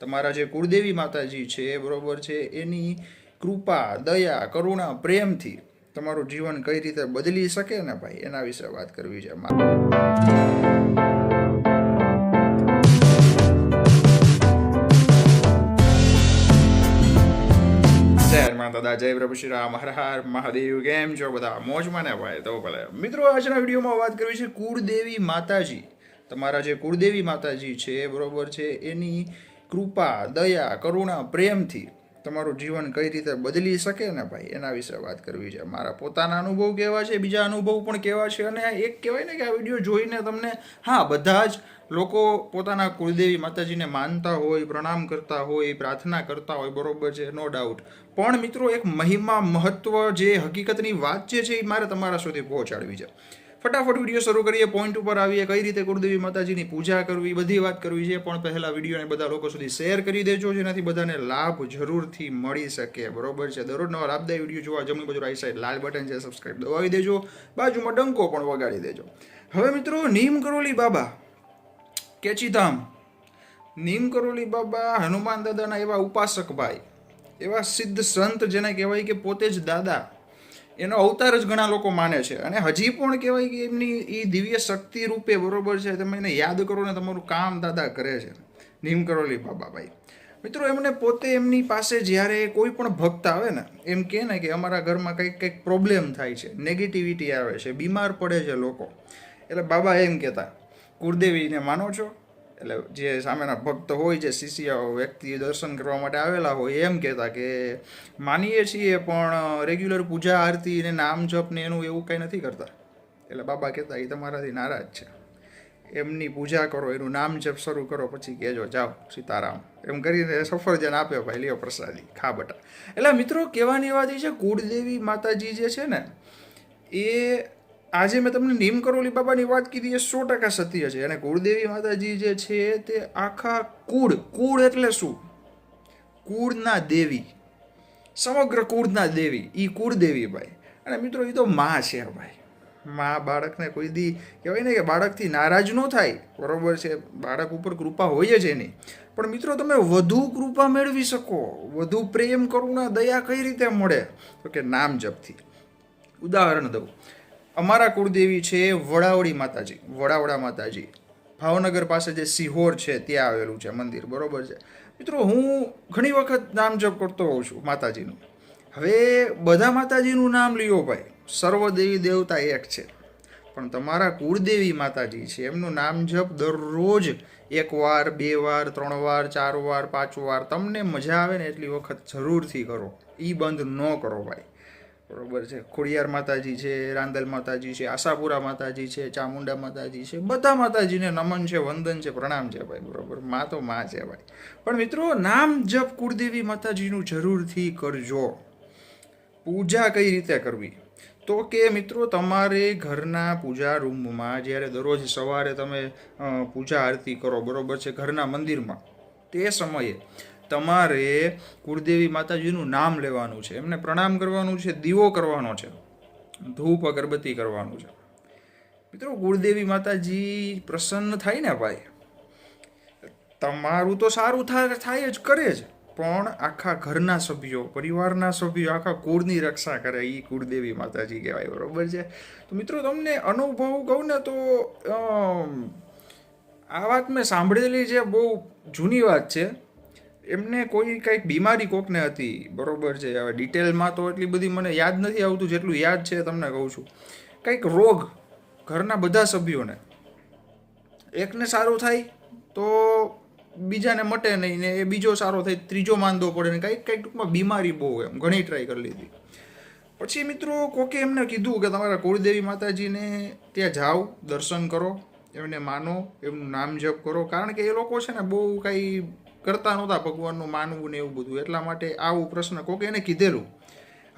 તમારા જે કુળદેવી માતાજી છે બરોબર છે, એની કૃપા, દયા, કરુણા, પ્રેમથી તમારું જીવન કઈ રીતે બદલી શકે ને ભાઈ? એના વિશે વાત કરવી છે મારે દાદા, જય પ્રભુ શ્રી રામ, હર હર મહાદેવ, કેમ છો બધા? મોજમાં ને ભાઈ, તો ભલે. મિત્રો, આજના વિડીયોમાં વાત કરવી છે કુળદેવી માતાજી. તમારા જે કુળદેવી માતાજી છે, બરોબર છે, એની કૃપા, દયા, કરુણા, પ્રેમથી તમારું જીવન કઈ રીતે બદલી શકે ને ભાઈ? એના વિશે વાત કરવી છે. મારા પોતાના અનુભવ કેવા છે, બીજા અનુભવ પણ કેવા છે? અને એક કહેવાય ને કે આ વીડિયો જોઈને તમને, હા, બધા જ લોકો પોતાના કુળદેવી માતાજીને માનતા હોય, પ્રણામ કરતા હોય, પ્રાર્થના કરતા હોય, બરોબર છે, નો ડાઉટ પણ મિત્રો, એક મહિમા મહત્વ જે હકીકતની વાત જે છે એ મારે તમારા સુધી પહોંચાડવી છે. ફટાફટ વીડિયો શરૂ કરીએ. પોઈન્ટ ઉપર આવીએ. કઈ રીતે કુળદેવી માતાજીની પૂજા કરવી? બધી વાત કરવી છે, પણ પહેલાં વિડીયોને બધા લોકો સુધી શેર કરી દેજો, જેનાથી બધાને લાભ જરૂરથી મળી શકે. બરોબર છે? દરરોજ નવા લાભદાયી વીડિયો જોવા જમણી બાજુ રાઈટ સાઈડ લાલ બટન છે સબસ્ક્રાઈબ દબાવી દેજો. બાજુમાં ડંકો પણ વગાડી દેજો. હવે મિત્રો નીમ કરોલી બાબા, કેચીધામ. નીમ કરોલી બાબા હનુમાન દાદાના એવા ઉપાસક ભાઈ એવા સિદ્ધ સંત જેને કહેવાય કે પોતે જ દાદા એનો અવતાર જ ઘણા લોકો માને છે. અને હજી પણ કહેવાય કે એમની એ દિવ્ય શક્તિ રૂપે બરોબર છે, તમે એને યાદ કરો ને તમારું કામ દાદા કરે છે. નીમ કરોલી બાબાભાઈ. મિત્રો, એમને પોતે એમની પાસે જ્યારે કોઈ પણ ભક્ત આવે ને, એમ કહે ને કે અમારા ઘરમાં કંઈક કંઈક પ્રોબ્લેમ થાય છે નેગેટિવિટી આવે છે, બીમાર પડે છે લોકો. એટલે બાબા એમ કહેતા, કુળદેવીને માનો છો? એટલે જે સામેના ભક્ત હોય, જે શિષ્ય વ્યક્તિ દર્શન કરવા માટે આવેલા હોય, એમ કહેતા કે માનીએ છીએ, પણ રેગ્યુલર પૂજા, આરતી ને નામ જપ ને એનું એવું કંઈ નથી કરતા. એટલે બાબા કહેતા એ તમારાથી નારાજ છે. એમની પૂજા કરો, એનું નામ જપ શરૂ કરો, પછી કહેજો, જાઓ, સીતારામ. એમ કરીને સફરજન આપે ભાઈ, લ્યો પ્રસાદી, ખા બટા. એટલે મિત્રો, કહેવાની વાત એ છે, કુળદેવી માતાજી જે છે ને, એ આજે મેં તમને નીમ કરોલી બાબાની વાત કીધી, એ સો ટકા સત્ય છે. અને કુળદેવી માતાજી જે છે, તે આખા કુળ કુળ એટલે શું? કુળના દેવી. સમગ્ર કુળના દેવી. એ કુળદેવી ભાઈ. અને મિત્રો એ તો મા છે ભાઈ. મા બાળકને કોઈ દી કહેવાય ને કે બાળકથી નારાજ ન થાય. બરોબર છે, બાળક ઉપર કૃપા હોય જ એની. પણ મિત્રો, તમે વધુ કૃપા મેળવી શકો. વધુ પ્રેમ, કરુણા, દયા કઈ રીતે મળે? તો કે નામ જપથી. ઉદાહરણ દઉં. અમારા કુળદેવી છે વડાવડી માતાજી, વડાવડા માતાજી. ભાવનગર પાસે જે સિહોર છે, ત્યાં આવેલું છે મંદિર, બરોબર છે. મિત્રો, હું ઘણી વખત નામ જપ કરતો હોઉં છું માતાજીનું. હવે બધા માતાજીનું નામ લ્યો ભાઈ. સર્વદેવી દેવતા એક છે. પણ તમારા કુળદેવી માતાજી છે, એમનું નામ જપ દરરોજ એક વાર, બે વાર, ત્રણ વાર, ચાર વાર, પાંચ વાર. તમને મજા આવે ને એટલી વખત જરૂરથી કરો. એ બંધ ન કરો ભાઈ. બરોબર છે. ખોડિયાર માતાજી છે, રાંદલ માતાજી છે, આશાપુરા માતાજી છે, ચામુંડા માતાજી છે, બધા માતાજીને નમન છે, વંદન છે, પ્રણામ છે ભાઈ, બરોબર. માં તો માં છે ભાઈ. પણ મિત્રો, નામ જપ કુળદેવી માતાજીનું જરૂરથી કરજો. પૂજા કઈ રીતે કરવી? તો કે મિત્રો, તમારે ઘરના પૂજા રૂમમાં જ્યારે દરરોજ સવારે તમે પૂજા આરતી કરો, બરોબર છે, ઘરના મંદિરમાં, તે સમયે તમારે કુળદેવી માતાજીનું નામ લેવાનું છે. એમને પ્રણામ કરવાનું છે, દીવો કરવાનો છે, ધૂપ, અગરબત્તી કરવાનું છે. મિત્રો, કુળદેવી માતાજી પ્રસન્ન થાય ને ભાઈ? તમારું તો સારું થાય જ, કરે જ. પણ આખા ઘરના સભ્યો, પરિવારના સભ્યો, આખા કુળની રક્ષા કરે એ કુળદેવી માતાજી કહેવાય, બરાબર છે? તો મિત્રો, તમને અનુભવ કહું ને તો આ વાત મેં સાંભળેલી છે, બહુ જૂની વાત છે. એમને કોઈ કંઈક બીમારી કોકને હતી, બરોબર છે. હવે ડિટેલમાં તો એટલી બધી મને યાદ નથી આવતું જેટલું યાદ છે તમને કહું છું. કંઈક રોગ ઘરના બધા સભ્યોને. એકને સારું થાય તો બીજાને મટે નહીં ને એ બીજો સારો થાય, ત્રીજો માંદો પડે ને કંઈક કંઈક ટૂંકમાં બીમારી બહુ એમ, ઘણી ટ્રાય કરી લીધી. પછી મિત્રો કોકે એમને કીધું કે તમારા કુળદેવી માતાજીને ત્યાં જાઓ, દર્શન કરો, એમને માનો, એમનું નામ જપ કરો. કારણ કે એ લોકો છે ને બહુ કાંઈ કરતા નહોતા ભગવાનનું માનવું ને એવું બધું. એટલા માટે આવું પ્રશ્ન કોકે એને કીધેલું.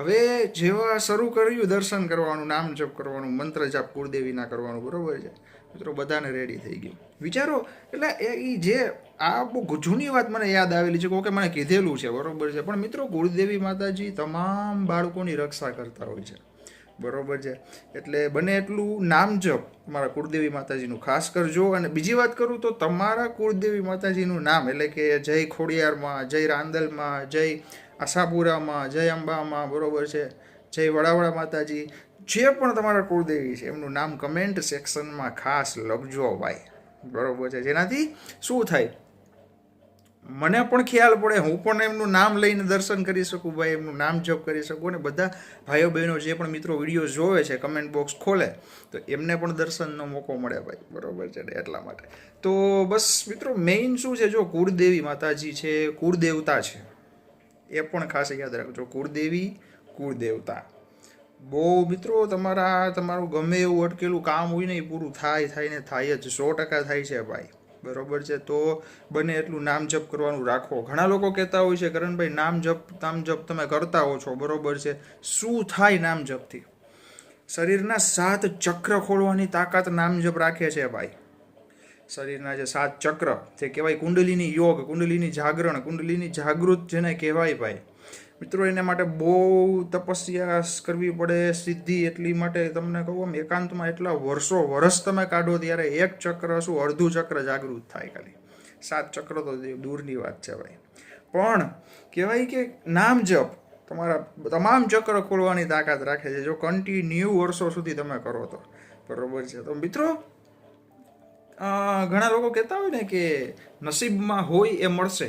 હવે જેવા શરૂ કર્યું દર્શન કરવાનું, નામ જપ કરવાનું, મંત્ર જાપ કુળદેવીના કરવાનું, બરોબર છે? મિત્રો, બધાને રેડી થઈ ગયું. વિચારો, એટલે એ જે આ બહુ જૂની વાત મને યાદ આવેલી છે, કોકે મને કીધેલું છે, બરોબર છે? પણ મિત્રો, કુળદેવી માતાજી તમામ બાળકોની રક્ષા કરતા હોય છે. બરોબર છે. એટલે બને એટલું નામ જપ તમારા કુળદેવી માતાજીનું. ખાસ કરજો અને બીજી વાત કરું તો તમારા કુળદેવી માતાજીનું નામ, એટલે કે જય ખોડિયારમાં, જય રાંદલમાં, જય આશાપુરામાં, જય અંબામાં, બરોબર છે, જય વડાવડા માતાજી, જે પણ તમારા કુળદેવી છે, એમનું નામ કમેન્ટ સેક્શનમાં ખાસ લખજો ભાઈ. બરોબર છે. જેનાથી શું થાય? મને પણ ખ્યાલ પડે, હું પણ એમનું નામ લઈને દર્શન કરી શકું, ભાઈ, એમનું નામ જપ કરી શકું અને બધા ભાઈઓ બહેનો જે પણ મિત્રો વીડિયો જોવે છે કમેન્ટ બોક્સ ખોલે, તો એમને પણ દર્શનનો મોકો મળે ભાઈ. બરોબર છે ને? એટલા માટે. તો બસ મિત્રો મેઇન શું છે? જો કુળદેવી માતાજી છે, કુળદેવતા છે. એ પણ ખાસ યાદ રાખજો, કુળદેવી, કુળદેવતા. બહુ મિત્રો, તમારા, તમારું ગમે એવું અટકેલું કામ હોય ને એ પૂરું થાય થાય ને થાય જ. સો ટકા થાય છે ભાઈ. બરોબર છે? તો બને એટલું નામ જપ કરવાનું રાખો. ઘણા લોકો કહેતા હોય છે કરણભાઈ નામ જપ નામ જપ તમે કરતા હો છો. બરોબર છે? શું થાય નામ જપથી? શરીરના સાત ચક્ર ખોલવાની તાકાત નામ જપ રાખે છે ભાઈ. શરીરના જે સાત ચક્ર, જે કહેવાય કુંડલીની યોગ, કુંડલીની જાગરણ, કુંડલીની જાગૃત જેને કહેવાય ભાઈ. મિત્રો, એને માટે બહુ તપસ્યા કરવી પડે, સિદ્ધિ એટલી માટે તમને કહું આમ એકાંતમાં એટલા વર્ષો વર્ષ તમે કાઢો ત્યારે એક ચક્ર શું, અડધું ચક્ર જાગૃત થાય ખાલી. સાત ચક્ર તો દૂરની વાત છે ભાઈ. પણ કહેવાય કે નામ જપ તમારા તમામ ચક્ર ખોલવાની તાકાત રાખે છે, જો કન્ટિન્યુ વર્ષો સુધી તમે કરો તો. બરોબર છે. તો મિત્રો ઘણા લોકો કહેતા હોય ને કે નસીબમાં હોય એ મળશે.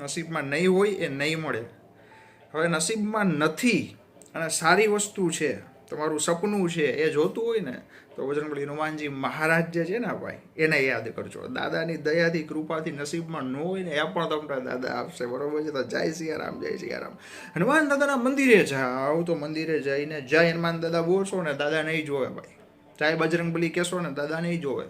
નસીબમાં નહીં હોય એ નહીં મળે. હવે નસીબમાં નથી અને સારી વસ્તુ છે, તમારું સપનું છે, એ જોતું હોય ને, તો બજરંગબલી હનુમાનજી મહારાજ જે છે ને ભાઈ, એને યાદ કરજો. દાદાની દયાથી, કૃપાથી નસીબમાં ન હોય ને, એ પણ તમને દાદા આપશે, બરોબર છે? તો જય સિયારામ જય સિયારામ. હનુમાન દાદાના મંદિરે જાઓ, તો મંદિરે જઈને જય હનુમાન દાદા બોલશો ને, દાદા નહીં જોવે ભાઈ. જય બજરંગબલી કહેશો ને, દાદા નહીં જોવે.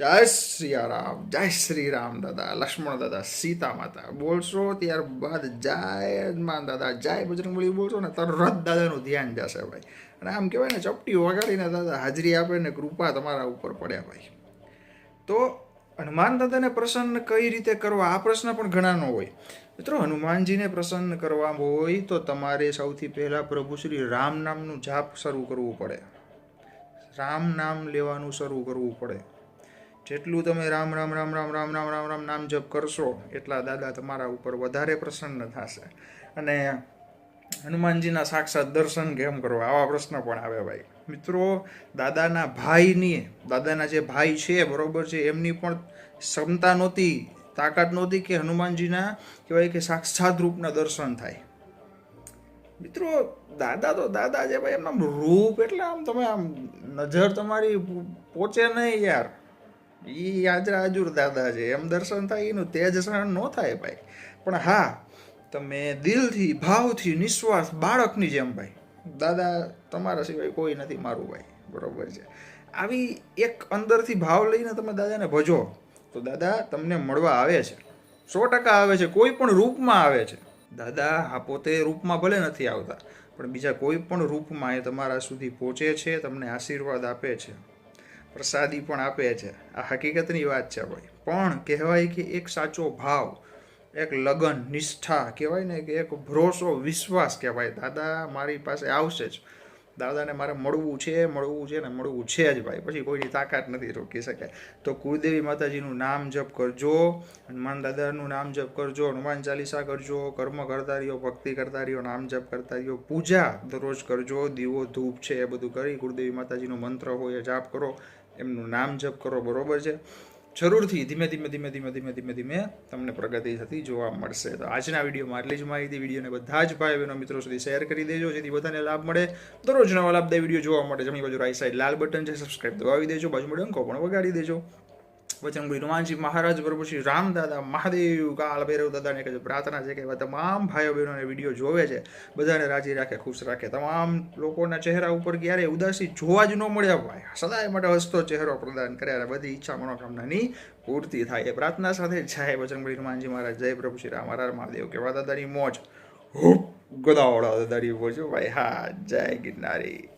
જય સિયારામ જય શ્રી રામ દાદા, લક્ષ્મણ દાદા સીતા માતા બોલશો ત્યારબાદ જય માન દાદા, જય બજરંગબલી બોલશો ને તરત દાદાનું ધ્યાન જશે ભાઈ. અને આમ કહેવાય ને, ચપટી વગાડીને દાદા, હાજરી આપે ને કૃપા તમારા ઉપર પડે ભાઈ. તો હનુમાન દાદાને પ્રસન્ન કઈ રીતે કરવા? આ પ્રશ્ન પણ ઘણાનો હોય. મિત્રો, હનુમાનજીને પ્રસન્ન કરવા હોય તો તમારે સૌથી પહેલાં પ્રભુ શ્રી રામ નામનું જાપ શરૂ કરવું પડે. રામ નામ લેવાનું શરૂ કરવું પડે. જેટલું તમે રામ રામ રામ રામ રામ રામ રામ રામ નામ જપ કરશો, એટલા દાદા તમારા ઉપર વધારે પ્રસન્ન થશે. અને હનુમાનજીના સાક્ષાત દર્શન કેમ કરવા? આવા પ્રશ્ન પણ આવે ભાઈ. મિત્રો, દાદાના ભાઈની, દાદાના જે ભાઈ છે, બરોબર છે, એમની પણ ક્ષમતા નહોતી, તાકાત નહોતી કે હનુમાનજીના કહેવાય કે સાક્ષાત રૂપના દર્શન થાય. મિત્રો, દાદા તો દાદા છે ભાઈ, એમના રૂપ એટલે આમ તમે આમ નજર તમારી પહોંચે નહીં યાર. ઈ આજરા હજુર દાદા છે. એમ દર્શન થાય એનું તેજ સહન ન થાય ભાઈ. પણ હા, તમે દિલથી, ભાવથી, નિસ્વાર્થ બાળકની જેમ ભાઈ. દાદા તમારા સિવાય કોઈ નથી મારું ભાઈ. બરોબર છે. આવી એક અંદરથી ભાવ લઈને તમે દાદાને ભજો. તો દાદા તમને મળવા આવે છે. સો ટકા આવે છે. કોઈ પણ રૂપમાં આવે છે. દાદા, આ પોતે રૂપમાં ભલે નથી આવતા, પણ બીજા કોઈ પણ રૂપમાં એ તમારા સુધી પહોંચે છે, તમને આશીર્વાદ આપે છે. પ્રસાદી પણ આપે છે. આ હકીકતની વાત છે ભાઈ. પણ કહેવાય કે એક સાચો ભાવ, એક લગન, નિષ્ઠા કહેવાય ને કે એક ભરોસો, વિશ્વાસ કહેવાય. દાદા મારી પાસે આવશે જ. દાદાને મારે મળવું છે મળવું છે ને મળવું છે જ ભાઈ. પછી કોઈની તાકાત નથી રોકી શકાય. તો કુળદેવી માતાજીનું નામ જપ કરજો, હનુમાન દાદાનું નામ જપ કરજો, હનુમાન ચાલીસા કરજો, કર્મ કરતા રહ્યો ભક્તિ કરતા રહ્યો નામ જપ કરતા રહ્યો પૂજા દરરોજ કરજો, દીવો, ધૂપ છે એ બધું કરી, કુળદેવી માતાજીનો મંત્ર હોય એ જાપ કરો. એમનું નામ જપ કરો, બરોબર છે? જરૂરથી ધીમે ધીમે ધીમે ધીમે ધીમે ધીમે ધીમે તમને પ્રગતિ થતી જોવા મળશે. તો આજના વિડીયોમાં આટલી જ માહિતી, વિડીયોને બધા જ ભાઈ બહેનો મિત્રો સુધી શેર કરી દેજો, જેથી બધાને લાભ મળે. દરરોજ નવા લાભદાયી વીડિયો જોવા માટે જમણી બાજુ રાઈટ સાઈડ લાલ બટન છે સબસ્ક્રાઈબ દબાવી દેજો, બાજુ મળે અંકો પણ વગાડી દેજો. વચનગુરી હનુમાનજી મહારાજ પ્રભુ શ્રી રામ દાદા મહાદેવ કાળ ભૈરવ દાદાને કહે પ્રાર્થના છે કે એવા તમામ ભાઈઓ બહેનોને વીડિયો જોવે છે, બધાને રાજી રાખે, ખુશ રાખે. તમામ લોકોના ચહેરા ઉપર ક્યારેય ઉદાસી જોવા જ ન મળ્યા ભાઈ. સદાય માટે હસતો ચહેરો પ્રદાન કર્યા બધી ઈચ્છા મનોકામનાની પૂર્તિ થાય. એ પ્રાર્થના સાથે જય વચનભાઈ હનુમાનજી મહારાજ. જય પ્રભુ શ્રી રામ મહાદેવ. કેવા દાદાની મોજ. ગોદાવડા દાદાની મોજ. ભાઈ, હા, જય ગિરનારી.